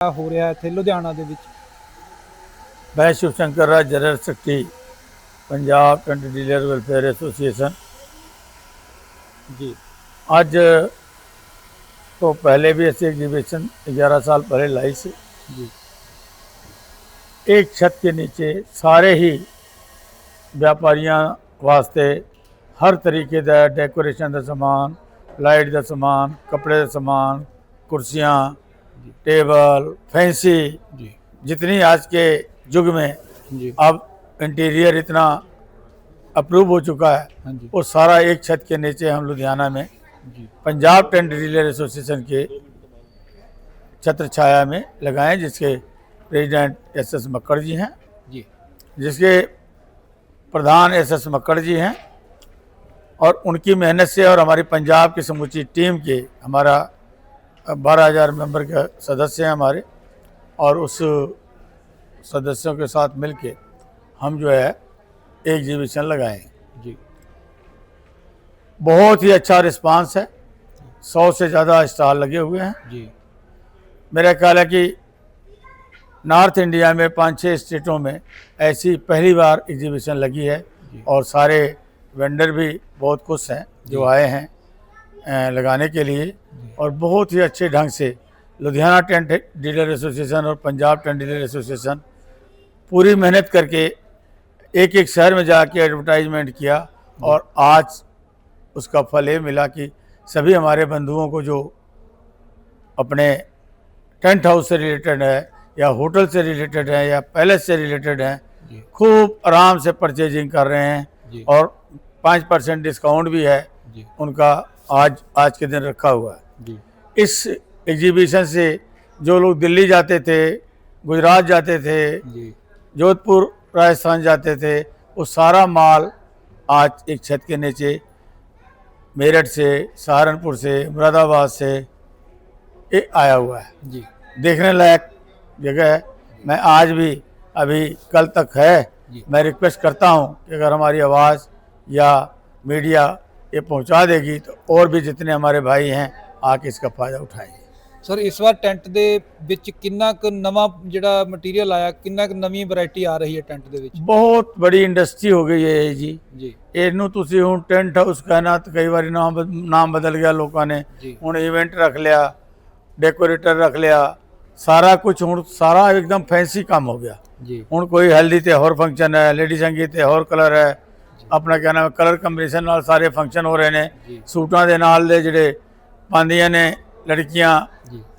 ਹੋ ਰਿਹਾ ਇੱਥੇ ਲੁਧਿਆਣਾ ਦੇ ਵਿੱਚ ਮੈਂ Shiv Shankar Raj general secretary Punjab tent dealer welfare association ਜੀ ਅੱਜ ਤੋਂ ਪਹਿਲੇ ਵੀ ऐसी एग्जीबिशन 11 साल पहले लाई से ਜੀ एक छत के नीचे ਸਾਰੇ ਹੀ ਵਪਾਰੀਆਂ ਵਾਸਤੇ ਹਰ ਤਰੀਕੇ ਦਾ ਡੈਕੋਰੇਸ਼ਨ ਦਾ ਸਮਾਨ ਲਾਈਟ ਦਾ ਸਮਾਨ ਕੱਪੜੇ ਦਾ ਸਮਾਨ ਕੁਰਸੀਆਂ टेबल फैंसी जी। जितनी आज के युग में जी। अब इंटीरियर इतना अप्रूव हो चुका है हाँ वो सारा एक छत के नीचे हम लुधियाना में पंजाब टेंट डीलर एसोसिएशन के छत्र छाया में लगाए जिसके president S S Makkar ji हैं। जी। जिसके प्रधान एस एस मक्कड़ जी हैं और उनकी मेहनत से और हमारी पंजाब की समूची टीम के हमारा बारह हज़ार मेंबर के सदस्य हैं हमारे और उस सदस्यों के साथ मिलके हम जो है एग्जीबिशन लगाए जी। बहुत ही अच्छा रिस्पांस है। सौ से ज़्यादा स्टॉल लगे हुए हैं। जी। मेरा ख्याल है कि नॉर्थ इंडिया में पाँच छः स्टेटों में ऐसी पहली बार एग्जीबिशन लगी है और सारे वेंडर भी बहुत खुश हैं जो आए हैं लगाने के लिए। और बहुत ही अच्छे ढंग से लुधियाना टेंट डीलर एसोसिएशन और पंजाब टेंट डीलर एसोसिएशन पूरी मेहनत करके एक एक शहर में जाके एडवर्टाइजमेंट किया और आज उसका फल ये मिला कि सभी हमारे बंधुओं को जो अपने टेंट हाउस से रिलेटेड है या होटल से रिलेटेड है या पैलेस से रिलेटेड है खूब आराम से परचेजिंग कर रहे हैं और पाँच परसेंट डिस्काउंट भी है। उनका आज आज के दिन रखा हुआ है। इस एग्जीबिशन से जो लोग दिल्ली जाते थे गुजरात जाते थे जोधपुर राजस्थान जाते थे वो सारा माल आज एक छत के नीचे मेरठ से सहारनपुर से मुरादाबाद से ये आया हुआ है। जी। देखने लायक जगह है। मैं आज भी अभी कल तक है। मैं रिक्वेस्ट करता हूँ कि अगर हमारी आवाज़ या मीडिया ये पहुँचा देगी तो और भी जितने हमारे भाई हैं आके इसका फ़ायदा उठाएंगे ਸਰ ਇਸ ਵਾਰ ਟੈਂਟ ਦੇ ਵਿੱਚ ਕਿੰਨਾ ਕੁ ਨਵਾਂ ਜਿਹੜਾ ਮਟੀਰੀਅਲ ਆਇਆ ਕਿੰਨਾ ਕੁ ਨਵੀਂ ਵੈਰਾਈਟੀ ਆ ਰਹੀ ਹੈ ਟੈਂਟ ਦੇ ਵਿੱਚ ਬਹੁਤ ਬੜੀ ਇੰਡਸਟਰੀ ਹੋ ਗਈ ਹੈ ਇਹ ਜੀ ਜੀ ਇਹਨੂੰ ਤੁਸੀਂ ਹੁਣ ਟੈਂਟ ਹਾਊਸ ਕਹਿਣਾ ਤਾਂ ਕਈ ਵਾਰੀ ਨਾਮ ਬਦ- ਨਾਮ ਬਦਲ ਗਿਆ ਲੋਕਾਂ ਨੇ ਜੀ ਹੁਣ ਇਵੈਂਟ ਰੱਖ ਲਿਆ ਡੈਕੋਰੇਟਰ ਰੱਖ ਲਿਆ ਸਾਰਾ ਕੁਝ ਹੁਣ ਸਾਰਾ ਇੱਕਦਮ ਫੈਂਸੀ ਕੰਮ ਹੋ ਗਿਆ ਜੀ ਹੁਣ ਕੋਈ ਹਲਦੀ ਤੇ ਹੋਰ ਫੰਕਸ਼ਨ ਹੈ ਲੇਡੀ ਸੰਗੀਤ ਤੇ ਹੋਰ ਕਲਰ ਹੈ ਆਪਣਾ ਕਿਆ ਨਾਮ ਹੈ ਕਲਰ ਕੰਬੀਨੇਸ਼ਨ ਨਾਲ ਸਾਰੇ ਫੰਕਸ਼ਨ ਹੋ ਰਹੇ ਨੇ ਜੀ ਸੂਟਾਂ ਦੇ ਨਾਲ ਦੇ ਜਿਹੜੇ ਪਾਉਂਦੀਆਂ ਨੇ ਲੜਕੀਆਂ।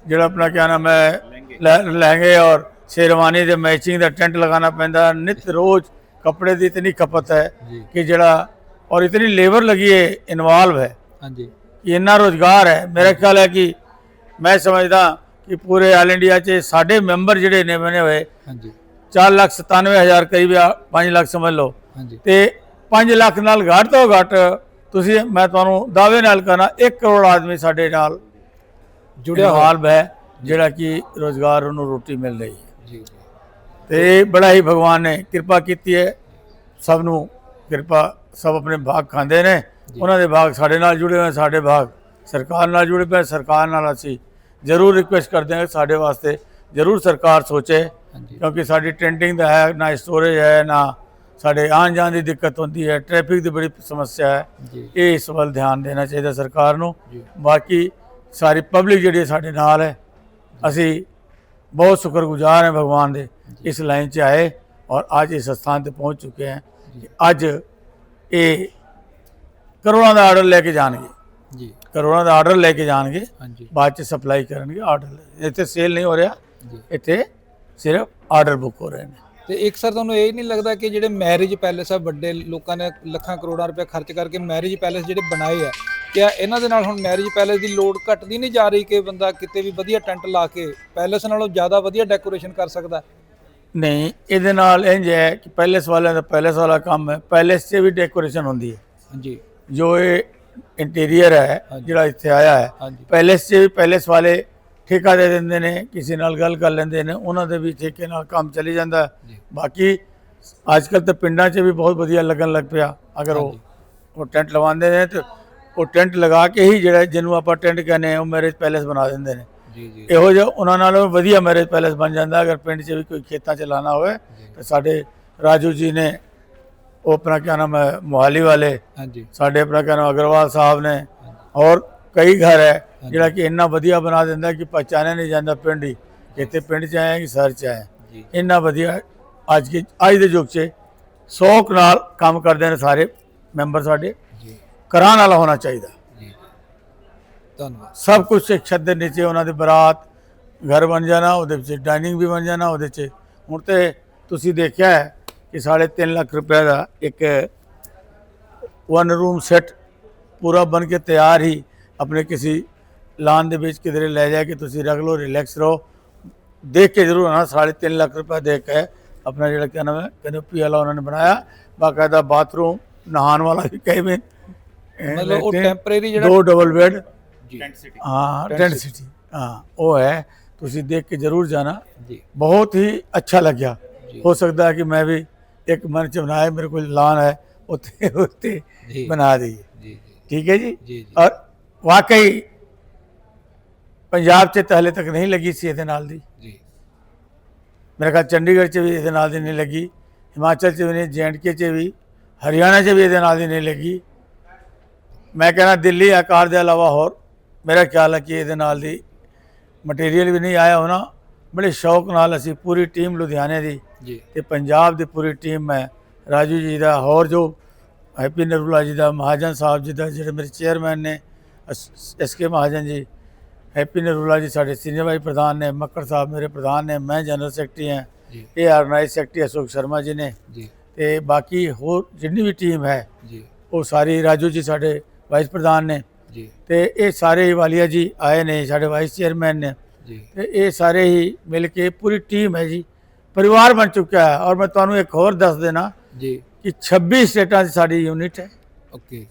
ਜਿਹੜਾ ਆਪਣਾ ਕਿਆ ਨਾਮ ਹੈ ਲਹਿ- ਲਹਿੰਗੇ ਔਰ ਸ਼ੇਰਵਾਨੀ ਦੇ ਮੈਚਿੰਗ ਦਾ ਟੈਂਟ ਲਗਾਉਣਾ ਪੈਂਦਾ। ਨਿਤ ਰੋਜ਼ ਕੱਪੜੇ ਦੀ ਇਤਨੀ ਖਪਤ ਹੈ ਕਿ ਜਿਹੜਾ ਔਰ ਇਤਨੀ ਲੇਬਰ ਲਗੀ ਹੈ ਇਨਵੋਲਵ ਹੈ। ਹਾਂਜੀ। ਕਿ ਇੰਨਾ ਰੋਜ਼ਗਾਰ ਹੈ। ਮੇਰਾ ਖਿਆਲ ਹੈ ਕਿ ਮੈਂ ਸਮਝਦਾ ਕਿ ਪੂਰੇ ਆਲ ਇੰਡੀਆ 'ਚ ਸਾਡੇ ਮੈਂਬਰ ਜਿਹੜੇ ਨੇ ਬਣੇ ਹੋਏ ਹਾਂਜੀ। 4 ਲੱਖ 97 ਹਜ਼ਾਰ ਕਰੀਬ 5 ਲੱਖ ਸਮਝ ਲਓ। ਹਾਂਜੀ। ਤੇ 5 ਲੱਖ ਨਾਲ ਘੱਟ ਤੋਂ ਘੱਟ ਤੁਸੀਂ ਮੈਂ ਤੁਹਾਨੂੰ ਦਾਅਵੇ ਨਾਲ ਕਹਣਾ 1 ਕਰੋੜ ਆਦਮੀ ਸਾਡੇ ਨਾਲ ਜੁੜਿਆ ਇਨਵੋਲਵ ਹੈ ਜਿਹੜਾ ਕਿ ਰੋਜ਼ਗਾਰ ਉਹਨੂੰ ਰੋਟੀ ਮਿਲ ਰਹੀ ਹੈ। ਜੀ ਤੇ ਬੜਾ ਹੀ ਭਗਵਾਨ ਨੇ ਕਿਰਪਾ ਕੀਤੀ ਹੈ ਸਭ ਨੂੰ ਕਿਰਪਾ ਸਭ ਆਪਣੇ ਭਾਗ ਖਾਂਦੇ ਨੇ। ਉਹਨਾਂ ਦੇ ਭਾਗ ਸਾਡੇ ਨਾਲ ਜੁੜੇ ਹੋਏ ਸਾਡੇ ਭਾਗ ਸਰਕਾਰ ਨਾਲ ਜੁੜੇ ਪਏ ਸਰਕਾਰ ਨਾਲ ਅਸੀਂ ਜ਼ਰੂਰ ਰਿਕੁਐਸਟ ਕਰਦੇ ਹਾਂ ਸਾਡੇ ਵਾਸਤੇ ਜ਼ਰੂਰ ਸਰਕਾਰ ਸੋਚੇ ਕਿਉਂਕਿ ਸਾਡੀ ਟ੍ਰੈਂਡਿੰਗ ਦਾ ਹੈ ਨਾ ਸਟੋਰੇਜ ਹੈ ਨਾ ਸਾਡੇ ਆਉਣ ਜਾਣ ਦੀ ਦਿੱਕਤ ਹੁੰਦੀ ਹੈ ਟ੍ਰੈਫਿਕ ਦੀ ਬੜੀ ਸਮੱਸਿਆ ਹੈ। ਇਹ ਇਸ ਵੱਲ ਧਿਆਨ ਦੇਣਾ ਚਾਹੀਦਾ ਸਰਕਾਰ ਨੂੰ। ਬਾਕੀ ਸਾਰੀ ਪਬਲਿਕ ਜਿਹੜੀ ਸਾਡੇ ਨਾਲ ਹੈ। ਅਸੀਂ ਬਹੁਤ ਸ਼ੁਕਰਗੁਜ਼ਾਰ ਹਾਂ ਭਗਵਾਨ ਦੇ ਇਸ ਲਾਈਨ 'ਚ ਆਏ ਔਰ ਅੱਜ ਇਸ ਸਥਾਨ ਤੇ ਪਹੁੰਚ ਚੁੱਕੇ ਹਾਂ ਅੱਜ ਇਹ ਕਰੋੜਾਂ ਦਾ ਆਰਡਰ ਲੈ ਕੇ ਜਾਣਗੇ। ਜੀ। ਕਰੋੜਾਂ ਦਾ ਆਰਡਰ ਲੈ ਕੇ ਜਾਣਗੇ। ਬਾਅਦ 'ਚ ਸਪਲਾਈ ਕਰਨਗੇ। ਆਰਡਰ ਇੱਥੇ ਸੇਲ ਨਹੀਂ ਹੋ ਰਿਹਾ। ਇੱਥੇ ਸਿਰਫ ਆਰਡਰ ਬੁੱਕ ਹੋ ਰਹੇ ਨੇ। ਤੇ ਇੱਕ ਸਰ ਤੁਹਾਨੂੰ ਇਹ ਨਹੀਂ ਲੱਗਦਾ ਕਿ ਜਿਹੜੇ ਮੈਰਿਜ ਪੈਲੇਸ ਆ ਵੱਡੇ ਲੋਕਾਂ ਨੇ ਲੱਖਾਂ ਕਰੋੜਾਂ ਰੁਪਏ ਖਰਚ ਕਰਕੇ ਮੈਰਿਜ ਪੈਲੇਸ ਜਿਹੜੇ ਬਣਾਏ ਆ ਕਿਆ ਇਹਨਾਂ ਦੇ ਨਾਲ ਹੁਣ ਮੈਰਿਜ ਪੈਲੇਸ ਦੀ ਲੋਡ ਘਟਦੀ ਨਹੀਂ ਜਾ ਰਹੀ ਕਿ ਬੰਦਾ ਕਿਤੇ ਵੀ ਵਧੀਆ ਟੈਂਟ ਲਾ ਕੇ ਪੈਲੇਸ ਨਾਲੋਂ ਜ਼ਿਆਦਾ ਵਧੀਆ ਡੈਕੋਰੇਸ਼ਨ ਕਰ ਸਕਦਾ? ਨਹੀਂ ਇਹਦੇ ਨਾਲ ਇੰਜ ਹੈ ਕਿ ਪੈਲੇਸ ਵਾਲਿਆਂ ਦਾ ਪੈਲੇਸ ਵਾਲਾ ਕੰਮ ਹੈ ਪੈਲੇਸ 'ਚ ਵੀ ਡੈਕੋਰੇਸ਼ਨ ਹੁੰਦੀ ਹੈ। ਹਾਂਜੀ। ਜੋ ਇਹ ਇੰਟੀਰੀਅਰ ਹੈ। ਜਿਹੜਾ ਇੱਥੇ ਆਇਆ ਹੈ ਪੈਲੇਸ 'ਚ ਵੀ ਪੈਲੇਸ ਵਾਲੇ ਠੇਕਾ ਦੇ ਦਿੰਦੇ ਨੇ ਕਿਸੇ ਨਾਲ ਗੱਲ ਕਰ ਲੈਂਦੇ ਨੇ ਉਹਨਾਂ ਦੇ ਵੀ ਠੇਕੇ ਨਾਲ ਕੰਮ ਚੱਲੀ ਜਾਂਦਾ ਬਾਕੀ ਅੱਜ ਕੱਲ ਤਾਂ ਪਿੰਡਾਂ 'ਚ ਵੀ ਬਹੁਤ ਵਧੀਆ ਲੱਗਣ ਲੱਗ ਪਿਆ। ਅਗਰ ਉਹ। ਉਹ ਟੈਂਟ ਲਵਾਉਂਦੇ ਨੇ ਤੇ ਉਹ ਟੈਂਟ ਲਗਾ ਕੇ ਹੀ ਜਿਹੜਾ ਜਿਹਨੂੰ ਆਪਾਂ ਟੈਂਟ ਕਹਿੰਦੇ ਆ ਉਹ ਮੈਰਿਜ ਪੈਲੇਸ ਬਣਾ ਦਿੰਦੇ ਨੇ। ਜੀ ਜੀ। ਇਹੋ ਜਿਹਾ ਉਹਨਾਂ ਨਾਲੋਂ ਵਧੀਆ ਮੈਰਿਜ ਪੈਲੇਸ ਬਣ ਜਾਂਦਾ। ਅਗਰ ਪਿੰਡ 'ਚ ਵੀ ਕੋਈ ਖੇਤਾਂ 'ਚ ਲਾਣਾ ਹੋਵੇ ਤੇ ਸਾਡੇ ਰਾਜੂ ਜੀ ਨੇ ਉਹ ਆਪਣਾ ਕਿਆ ਨਾਮ ਹੈ ਮੁਹਾਲੀ ਵਾਲੇ ਹਾਂਜੀ। ਸਾਡੇ ਆਪਣਾ ਕਿਆ ਨਾਮ ਅਗਰਵਾਲ ਸਾਹਿਬ ਨੇ ਔਰ ਕਈ ਘਰ ਹੈ ਜਿਹੜਾ ਕਿ ਇੰਨਾ ਵਧੀਆ ਬਣਾ ਦਿੰਦਾ ਕਿ ਪਛਾਣਿਆ ਨਹੀਂ ਜਾਂਦਾ ਪਿੰਡ ਹੀ। ਕਿਤੇ ਪਿੰਡ 'ਚ ਆਏ ਕਿ ਸ਼ਹਿਰ 'ਚ ਜੀ। ਇੰਨਾ ਵਧੀਆ ਅੱਜ ਕੇ ਅੱਜ ਦੇ ਯੁੱਗ 'ਚ ਸੌਕ ਨਾਲ ਕੰਮ ਕਰਦੇ ਨੇ ਸਾਰੇ ਮੈਂਬਰ ਸਾਡੇ। ਜੀ। ਕਰਾਂ ਵਾਲਾ ਹੋਣਾ ਚਾਹੀਦਾ। ਜੀ। ਧੰਨਵਾਦ। ਸਭ ਕੁਝ ਇੱਕ ਛੱਤ ਦੇ ਨੀਚੇ ਉਹਨਾਂ ਦੀ ਬਰਾਤ ਘਰ ਬਣ ਜਾਣਾ ਉਹਦੇ ਵਿੱਚ ਡਾਈਨਿੰਗ ਵੀ ਬਣ ਜਾਣਾ ਉਹਦੇ 'ਚ। ਹੁਣ ਤੇ ਤੁਸੀਂ ਦੇਖਿਆ ਹੈ ਕਿ ਸਾਢੇ ਤਿੰਨ ਲੱਖ ਰੁਪਏ ਦਾ ਇੱਕ ਵਨ ਰੂਮ ਸੈੱਟ ਪੂਰਾ ਬਣ ਕੇ ਤਿਆਰ ਹੀ ਆਪਣੇ ਕਿਸੇ ਲਾਨ ਦੇ ਵਿੱਚ ਕਿਧਰੇ ਲੈ ਜਾ ਕੇ ਤੁਸੀਂ ਰੱਖ ਲਓ ਰਿਲੈਕਸ ਰਹੋ। ਦੇਖ ਕੇ ਜ਼ਰੂਰ ਆਣਾ ਸਾਢੇ ਤਿੰਨ ਲੱਖ ਰੁਪਏ ਦੇ ਕੇ ਆਪਣਾ ਜਿਹੜਾ ਕਿਆ ਨਾਮ ਹੈ ਕੈਨੋਪੀ ਵਾਲਾ ਉਹਨਾਂ ਨੇ ਬਣਾਇਆ। ਬਾਕਾਇਦਾ ਬਾਥਰੂਮ ਨਹਾਉਣ ਵਾਲਾ ਵੀ ਵੀ। ਮਤਲਬ ਉਹ ਟੈਂਪਰੇਰੀ ਜਿਹੜਾ ਦੋ ਡਬਲ ਬੈੱਡ ਹਾਂ ਟੈਂਟ ਸਿਟੀ ਹਾਂ ਉਹ ਹੈ। ਤੁਸੀਂ ਦੇਖ ਕੇ ਜ਼ਰੂਰ ਜਾਣਾ। ਜੀ। ਬਹੁਤ ਹੀ ਅੱਛਾ ਲੱਗਿਆ। ਹੋ ਸਕਦਾ ਹੈ ਕਿ ਮੈਂ ਵੀ ਇੱਕ ਮਨ ਚ ਬਣਾਏ ਮੇਰੇ ਕੋਲ ਲਾਨ ਹੈ ਉੱਥੇ ਉੱਤੇ ਬਣਾ ਦਈਏ। ਜੀ ਜੀ। ਠੀਕ ਹੈ ਜੀ? ਜੀ ਜੀ। ਔਰ ਵਾਕਈ ਪੰਜਾਬ 'ਚ ਤਾਂ ਹਲੇ ਤੱਕ ਨਹੀਂ ਲੱਗੀ ਸੀ ਇਹਦੇ ਨਾਲ ਦੀ। ਜੀ। ਮੇਰੇ ਖਿਆਲ ਚੰਡੀਗੜ੍ਹ 'ਚ ਵੀ ਇਹਦੇ ਨਾਲ ਦੀ ਨਹੀਂ ਲੱਗੀ ਹਿਮਾਚਲ 'ਚ ਵੀ ਨਹੀਂ ਜੈਂਡਕੇ 'ਚ ਵੀ ਹਰਿਆਣਾ 'ਚ ਵੀ ਇਹਦੇ ਨਾਲ ਦੀ ਨਹੀਂ ਲੱਗੀ। ਮੈਂ ਕਹਿੰਦਾ ਦਿੱਲੀ ਆਕਾਰ ਦੇ ਇਲਾਵਾ ਹੋਰ ਮੇਰਾ ਖਿਆਲ ਹੈ ਕਿ ਇਹਦੇ ਨਾਲ ਦੀ ਮਟੀਰੀਅਲ ਵੀ ਨਹੀਂ ਆਇਆ ਹੋਣਾ। ਬੜੇ ਸ਼ੌਕ ਨਾਲ ਅਸੀਂ ਪੂਰੀ ਟੀਮ ਲੁਧਿਆਣੇ ਦੀ ਜੀ। ਤੇ ਪੰਜਾਬ ਦੀ ਪੂਰੀ ਟੀਮ ਹੈ ਰਾਜੂ ਜੀ ਦਾ ਹੋਰ ਜੋ ਹੈਪੀ ਨਰੂਲਾ ਜੀ ਦਾ ਮਹਾਜਨ ਸਾਹਿਬ ਜੀ ਦਾ ਜਿਹੜੇ ਮੇਰੇ ਚੇਅਰਮੈਨ ਨੇ ਐਸ ਕੇ ਮਹਾਜਨ ਜੀ ਹੈਪੀ ਨਰੂਲਾ ਜੀ ਸਾਡੇ ਸੀਨੀਅਰ ਵਾਈਸ ਪ੍ਰਧਾਨ ਨੇ ਮੱਕੜ ਸਾਹਿਬ ਮੇਰੇ ਪ੍ਰਧਾਨ ਨੇ ਮੈਂ ਜਨਰਲ ਸੈਕਟਰੀ ਹਾਂ। ਇਹ ਆਰਗੇਨਾਈਜ਼ ਸੈਕਟਰੀ ਅਸ਼ੋਕ ਸ਼ਰਮਾ ਜੀ ਨੇ। ਜੀ। ਤੇ ਬਾਕੀ ਹੋਰ ਜਿੰਨੀ ਵੀ ਟੀਮ ਹੈ ਜੀ। ਉਹ ਸਾਰੀ ਰਾਜੂ ਜੀ ਸਾਡੇ ਵਾਈਸ ਪ੍ਰਧਾਨ ਨੇ। ਜੀ। ਤੇ ਇਹ ਸਾਰੇ ਹੀ ਵਾਲੀਆ ਜੀ ਆਏ ਨੇ ਸਾਡੇ ਵਾਈਸ ਚੇਅਰਮੈਨ ਨੇ। ਜੀ। ਤੇ ਇਹ ਸਾਰੇ ਹੀ ਮਿਲ ਕੇ ਪੂਰੀ ਟੀਮ ਹੈ ਜੀ। ਪਰਿਵਾਰ ਬਣ ਚੁੱਕਾ ਹੈ। ਔਰ ਮੈਂ ਤੁਹਾਨੂੰ ਇੱਕ ਹੋਰ ਦੱਸ ਦੇਣਾ ਜੀ। ਕਿ 26 ਸਟੇਟਾਂ 'ਚ ਸਾਡੀ ਯੂਨਿਟ ਹੈ। ਓਕੇ।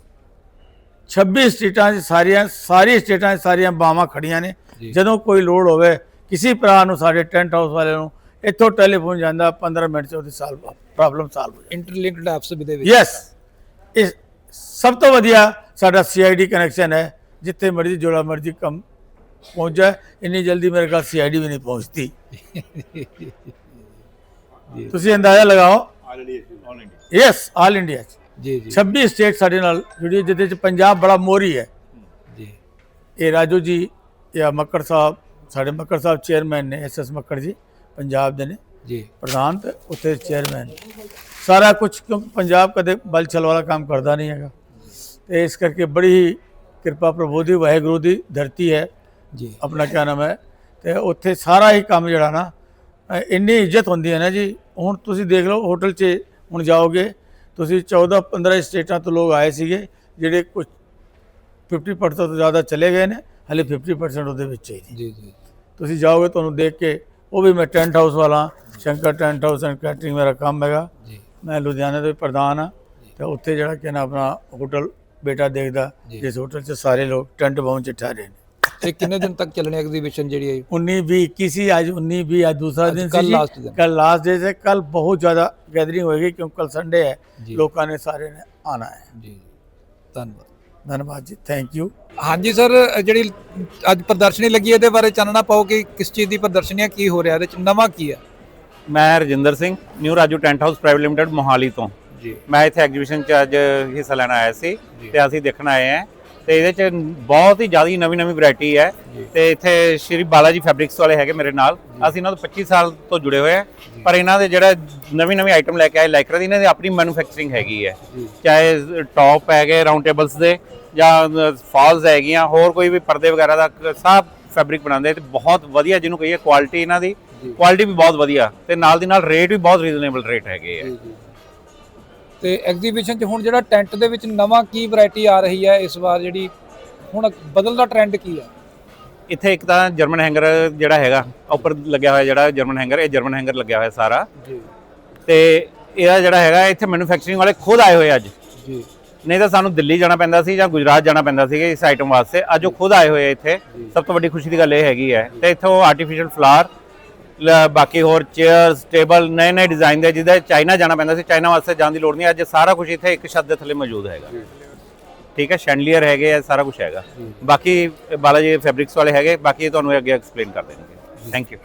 26 ਸਟੇਟਾਂ 'ਚ ਸਾਰੀਆਂ ਸਾਰੀ ਸਟੇਟਾਂ 'ਚ ਸਾਰੀਆਂ ਬਾਵਾਂ ਖੜੀਆਂ ਨੇ। ਜੀ। ਜਦੋਂ ਕੋਈ ਲੋੜ ਹੋਵੇ ਕਿਸੇ ਭਰਾ ਨੂੰ ਸਾਡੇ ਟੈਂਟ ਹਾਊਸ ਵਾਲਿਆਂ ਨੂੰ ਇੱਥੋਂ ਟੈਲੀਫੋਨ ਜਾਂਦਾ 15 ਮਿੰਟ 'ਚ ਉਹਦੀ ਸਾਲ ਪ੍ਰੋਬਲਮ ਸਾਲਵ ਹੋ ਇੰਟਰਲਿੰਕਡ ਐਪਸ ਵੀ ਦੇ ਵਿੱਚ। ਯੈਸ ਇਸ ਸਭ ਤੋਂ ਵਧੀਆ ਸਾਡਾ ਸੀਆਈਡੀ ਕਨੈਕਸ਼ਨ ਹੈ ਜਿੱਥੇ ਮਰਜ਼ੀ ਜੋੜਾ ਮਰਜ਼ੀ ਕੰਮ ਪਹੁੰਚ ਜਾਏ ਇੰਨੀ ਜਲਦੀ ਮੇਰੇ ਕੋਲ ਸੀਆਈਡੀ ਵੀ ਨਹੀਂ ਪਹੁੰਚਦੀ। ਜੀ। ਤੁਸੀਂ ਅੰਦਾਜ਼ਾ ਲਗਾਓ। ਯੈਸ ਆਲ ਇੰਡੀਆ 'ਚ। ਜੀ ਜੀ। 26 ਸਟੇਟ ਸਾਡੇ ਨਾਲ ਜੁੜੀ ਜਿਹਦੇ 'ਚ ਪੰਜਾਬ ਬੜਾ ਮੋਰੀ ਹੈ। ਜੀ। ਇਹ ਰਾਜੂ ਜੀ ਜਾਂ ਮੱਕੜ ਸਾਹਿਬ ਸਾਡੇ ਮੱਕੜ ਸਾਹਿਬ ਚੇਅਰਮੈਨ ਨੇ ਐਸਐਸ ਮੱਕੜ ਜੀ ਪੰਜਾਬ ਦੇ ਨੇ। ਜੀ। ਪ੍ਰਧਾਨ ਤੇ ਉੱਥੇ ਚੇਅਰਮੈਨ ਸਾਰਾ ਕੁਝ ਕਿਉਂਕਿ ਪੰਜਾਬ ਕਦੇ ਬਲ ਛਲ ਵਾਲਾ ਕੰਮ ਕਰਦਾ ਨਹੀਂ ਹੈਗਾ। ਤੇ ਇਸ ਕਰਕੇ ਬੜੀ ਹੀ ਕਿਰਪਾ ਪ੍ਰਭੂ ਦੀ ਵਾਹਿਗੁਰੂ ਦੀ ਧਰਤੀ ਹੈ। ਜੀ। ਆਪਣਾ ਕਿਆ ਨਾਮ ਹੈ? ਤੇ ਉੱਥੇ ਸਾਰਾ ਹੀ ਕੰਮ ਜਿਹੜਾ ਨਾ ਇੰਨੀ ਇੱਜ਼ਤ ਹੁੰਦੀ ਹੈ ਨਾ ਜੀ। ਹੁਣ ਤੁਸੀਂ ਦੇਖ ਲਓ ਹੋਟਲ 'ਚ ਹੁਣ ਜਾਓਗੇ ਤੁਸੀਂ 14 15 ਸਟੇਟਾਂ ਤੋਂ ਲੋਕ ਆਏ ਸੀਗੇ ਜਿਹੜੇ ਕੁਝ 50% ਤੋਂ ਜ਼ਿਆਦਾ ਚਲੇ ਗਏ ਨੇ ਹਲੇ 50% ਉਹਦੇ ਵਿੱਚ ਹੀ ਜੀ ਜੀ। ਤੁਸੀਂ ਜਾਓਗੇ ਤੁਹਾਨੂੰ ਦੇਖ ਕੇ ਉਹ ਵੀ ਮੈਂ ਟੈਂਟ ਹਾਊਸ ਵਾਲਾ Shankar tent house and catering ਮੇਰਾ ਕੰਮ ਹੈਗਾ। ਜੀ। ਮੈਂ ਲੁਧਿਆਣੇ ਦੇ ਪ੍ਰਧਾਨ ਹਾਂ ਤੇ ਉੱਥੇ ਜਿਹੜਾ ਕਿ ਨਾ ਆਪਣਾ ਹੋਟਲ ਬੇਟਾ ਦੇਖਦਾ। ਜਿਸ ਹੋਟਲ 'ਚ ਸਾਰੇ ਲੋਕ ਟੈਂਟ ਬਾਉਂ 'ਚ ਠਹਿਰੇ ਨੇ। ਇਹ ਕਿੰਨੇ ਦਿਨ ਤੱਕ ਚੱਲਣੀ ਐਗਜ਼ੀਬਿਸ਼ਨ ਜਿਹੜੀ ਹੈ 19 20 किसी आज 19 20 आज दूसरा आज दिन कल सी last दिन। कल लास्ट डे से कल बहुत ज़्यादा गैदरिंग होएगी क्योंकि कल संडे है जी। लोगों ने सारे ने आना है ਜੀ ਧੰਨਵਾਦ धन्यवाद जी थैंक यू ਹਾਂਜੀ ਸਰ ਜਿਹੜੀ ਅੱਜ ਪ੍ਰਦਰਸ਼ਨੀ ਲੱਗੀ ਹੈ, ਇਹਦੇ ਬਾਰੇ ਚਾਨਣਾ ਪਾਓ ਕਿ ਕਿਸ ਚੀਜ਼ ਦੀ ਪ੍ਰਦਰਸ਼ਨੀ ਹੈ ਕੀ ਹੋ ਰਿਹਾ ਇਹਦੇ ਚ ਨਵਾਂ ਕੀ ਹੈ ਮੈਂ Rajinder Singh new Raju tent house private limited Mohali ਤੋਂ ਜੀ ਮੈਂ ਇੱਥੇ ਐਗਜ਼ੀਬਿਸ਼ਨ 'ਚ ਅੱਜ ਹਿੱਸਾ ਲੈਣ ਆਇਆ ਸੀ ਜੀ। ਤੇ ਅਸੀਂ ਦੇਖਣ ਆਏ ਹਾਂ ਤੇ ਇਹਦੇ 'ਚ ਬਹੁਤ ਹੀ ਜ਼ਿਆਦਾ ਨਵੀਂ ਨਵੀਂ ਵੈਰਾਈਟੀ ਹੈ। ਜੀ। ਤੇ ਇੱਥੇ ਸ਼੍ਰੀ ਬਾਲਾਜੀ ਫੈਬਰਿਕਸ ਵਾਲੇ ਹੈਗੇ ਮੇਰੇ ਨਾਲ। ਅਸੀਂ ਇਹਨਾਂ ਤੋਂ 25 ਸਾਲ ਤੋਂ ਜੁੜੇ ਹੋਏ ਹਾਂ। ਪਰ ਇਹਨਾਂ ਦੇ ਜਿਹੜਾ ਨਵੀਂ ਨਵੀਂ ਆਈਟਮ ਲੈ ਕੇ ਆਏ ਲਾਈਕਰਾ ਦੀ ਇਹਨਾਂ ਦੀ ਆਪਣੀ ਮੈਨੂਫੈਕਚਰਿੰਗ ਹੈਗੀ ਹੈ। ਜੀ। ਚਾਹੇ ਟੌਪ ਹੈਗੇ ਰਾਉਂਡ ਟੇਬਲਸ ਦੇ ਜਾਂ ਫਾਲਸ ਹੈਗੀਆਂ ਹੋਰ ਕੋਈ ਵੀ ਪਰਦੇ ਵਗੈਰਾ ਦਾ ਸਭ ਫੈਬਰਿਕ ਬਣਾਉਂਦੇ ਤੇ ਬਹੁਤ ਵਧੀਆ ਜਿਹਨੂੰ ਕਹੀਏ ਕੁਆਲਿਟੀ ਇਹਨਾਂ ਦੀ। ਜੀ। ਕੁਆਲਿਟੀ ਵੀ ਬਹੁਤ ਵਧੀਆ ਤੇ ਨਾਲ ਦੀ ਨਾਲ ਰੇਟ ਵੀ ਬਹੁਤ ਰੀਜ਼ਨੇਬਲ ਰੇਟ ਹੈਗੇ ਆ। ਜੀ ਜੀ। ਤੇ ਐਗਜ਼ੀਬਿਸ਼ਨ 'ਚ ਹੁਣ ਜਿਹੜਾ ਟੈਂਟ ਦੇ ਵਿੱਚ ਨਵਾਂ ਕੀ ਵੈਰਾਈਟੀ ਆ ਰਹੀ ਹੈ ਇਸ ਵਾਰ ਜਿਹੜੀ ਹੁਣ ਬਦਲਦਾ ਟ੍ਰੈਂਡ ਕੀ ਹੈ ਇੱਥੇ ਇੱਕ ਤਾਂ ਜਰਮਨ ਹੈਂਗਰ ਜਿਹੜਾ ਹੈਗਾ ਉੱਪਰ ਲੱਗਿਆ ਹੋਇਆ ਜਿਹੜਾ ਜਰਮਨ ਹੈਂਗਰ ਇਹ ਜਰਮਨ ਹੈਂਗਰ ਲੱਗਿਆ ਹੋਇਆ ਸਾਰਾ। ਜੀ। ਤੇ ਇਹਦਾ ਜਿਹੜਾ ਹੈਗਾ ਇੱਥੇ ਮੈਨੂਫੈਕਚਰਿੰਗ ਵਾਲੇ ਖੁਦ ਆਏ ਹੋਏ ਅੱਜ। ਜੀ। ਨਹੀਂ ਤਾਂ ਸਾਨੂੰ ਦਿੱਲੀ ਜਾਣਾ ਪੈਂਦਾ ਸੀ ਜਾਂ ਗੁਜਰਾਤ ਜਾਣਾ ਪੈਂਦਾ ਸੀ ਇਸ ਆਈਟਮ ਵਾਸਤੇ ਅੱਜ ਉਹ ਖੁਦ ਆਏ ਹੋਏ ਇੱਥੇ। ਸਭ ਤੋਂ ਵੱਡੀ ਖੁਸ਼ੀ ਦੀ ਗੱਲ ਇਹ ਹੈਗੀ ਹੈ। ਤੇ ਇੱਥੋਂ ਆਰਟੀਫੀਸ਼ੀਅਲ ਫਲਾਰ ਬਾਕੀ ਹੋਰ ਚੇਅਰਸ ਟੇਬਲ ਨਏ ਨਏ ਡਿਜ਼ਾਈਨ ਦੇ, ਜਿਹਦਾ ਚਾਈਨਾ ਜਾਣਾ ਪੈਂਦਾ ਸੀ, ਚਾਈਨਾ ਵਾਸਤੇ ਜਾਣ ਦੀ ਲੋੜ ਨਹੀਂ, ਅੱਜ ਸਾਰਾ ਕੁਝ ਇੱਥੇ ਇੱਕ ਛੱਤ ਦੇ ਥੱਲੇ ਮੌਜੂਦ ਹੈਗਾ। ਠੀਕ ਹੈ ਸ਼ੈਂਡਲੀਅਰ ਹੈਗੇ ਆ, ਸਾਰਾ ਕੁਝ ਹੈਗਾ। ਬਾਕੀ ਬਾਲਾਜੀ ਫੈਬਰਿਕਸ ਵਾਲੇ ਹੈਗੇ, ਬਾਕੀ ਤੁਹਾਨੂੰ ਅੱਗੇ ਐਕਸਪਲੇਨ ਕਰ ਦੇਣਗੇ। Thank you